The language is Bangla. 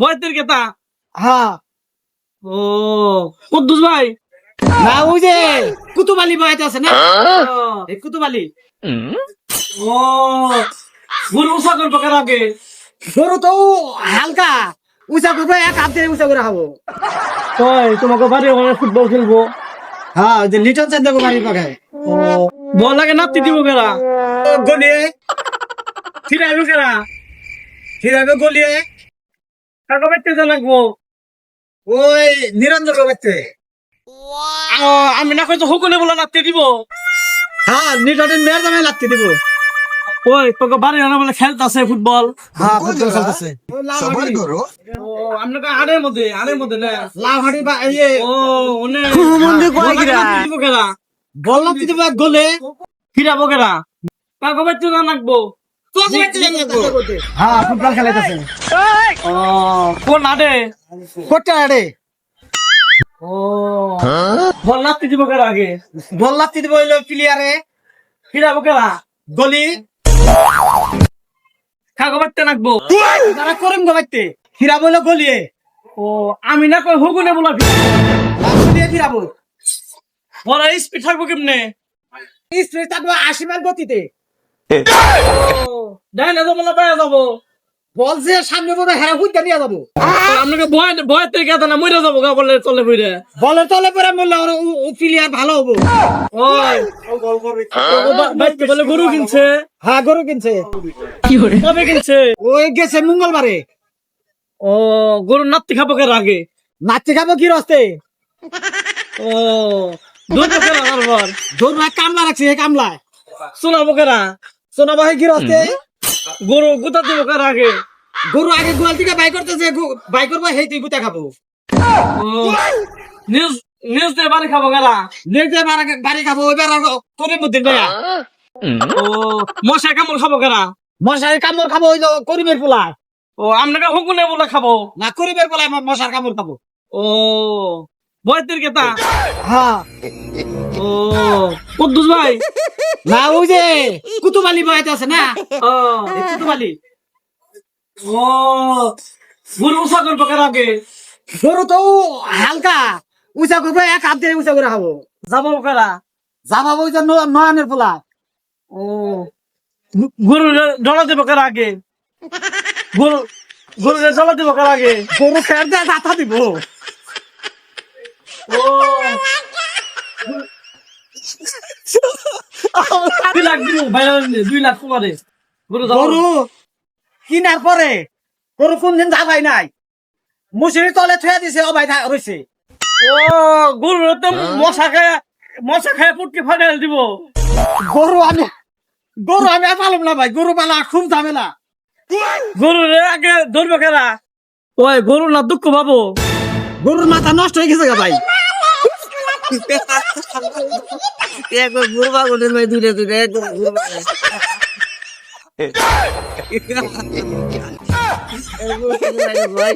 বয়তের কেতা? হ্যাঁ। ও কুদ্দুস ভাই। না ওই যে কুতুবালি বয়াতে আছে না? এই কুতুবালি। ও গুরু উষা করব কার আগে? গরু তো হালকা। করবে এক হাত দিয়ে উঁচা করে খাব। কই তোমাকে বাড়ি ফুটবল খেলব। হ্যাঁ যে লিটন চান্দা বাড়ির পাখায় ও। বল লাগে নাতি দিব কেরা গলিয়ে। ফিরাইবো কেরা হিরাবে গলিয়ে। কাকা বাইতে যা লাগবো? ওই নিরঞ্জন বাবাতে ও, আমি না কইতো হুকুনে বলা নাতি দিব। হ্যাঁ নিটনের মেয়ের দামে লাগতে দিব। ওই তোকে বাড়ি আনা বলে খেলতাছে ফুটবল। হ্যাঁ ফুটবল খেলতেছে। সবার করো ও আপনাকে আনের মধ্যে আনের মধ্যে না। লাভাড়ি বা এই ও ওনে মন্দির কয় বল লাগে কিরা? নাতি দিব কেরা বল লাগতে দিব এক গোলে ফিরাবো কেরা কাকা বাইতে যা লাগবো হ্যাঁ ফুটবল খেলাইতেছে। ও কোন আডে? কোটে আড়ে। ও বল নাতি দিব কেরা আগে? বল লাগতে দিব হইল প্লেয়ারে। ফিরাবো কেরা গলি কাকা লাগবো তারা গো গলিয়ে। ও আমি না কই হুকুনে বলা ফিরাবো। বলা স্পিড থাকব কেমনে? স্পিড থাকবে আশি মাইল গতিতে। দেখ না যাব। বল যে সামনে পড়বে হেরা হুইটা নিয়ে যাব। আপনাকে ভয় ভয় থেকে কেতা না মরে যাব গা বলে চলে ফিরে। বলের তলে পরে মরলে ওর প্লেয়ার ভালো হব। ওই। বাইকে বলে গরু কিনছে। হ্যাঁ গরু কিনছে। কবে কিনছে? ওই গেছে মঙ্গলবারে। ও গরু নাতি খাব কে আগে? নাচতে খাব কি রস্তে? ও দুধ কামলা রাখছি এই কামলায় সোনা ভাই কি রস্তে গরু গুতা দিব কার আগে? গরু আগে গোয়াল থেকে বাই করতেছে বাই করব হেই তুই গুতা খাব। নিউজ নিউজ দিয়ে বাড়ি খাব কেরা নেক্সট বাড়ি খাব এবার আর করিম মধ্যে নেয়া ও মশা কামড় খাব কেরা মশার কামড় খাব ওই করিমের পোলা। ও আপনাকে হুকুনে বলে খাব। না করিমের পোলা মশার কামড় খাব। ও বয়তের কেতা হ্যাঁ ও কুদ্দুস ভাই। না ওই যে কুতুবালি বয়াতে আছে না? ও কুতুবালি। ও গরু উষা করব কার আগে? গরু তো হালকা। উঁচা করব এক হাত দিয়ে উঁচা করে খাব। যাব কারা যাবা ওই যে নয়নের পোলা। ও গরু ডলা দেবো কার আগে? গরু গরু ডলা দেবো কার আগে? গরু খেয়ার দিয়ে যাতা দিব। দুই লাখ দিব দুই লাখ তোমারে গরু যাব গরু কিনার পরে গরু কোনদিন যাবাই নাই। মুসুরি তলে থুয়া দিছে অবাই থা- রইছে। ও গরু তো মশা খায় মশা খায় পুটকে ফাটাই দিব। গরু আমি গরু আমি পালাম না ভাই গরু পালা খুব ঝামেলা। গরু আগে ধরবে কারা? ওই গরু না দুঃখ পাবো। গরুর মাথা নষ্ট হয়ে গেছে ভাই। একবার ঘুরবা গোলের ভাই দূরে দূরে একদম ঘুরবা ভাই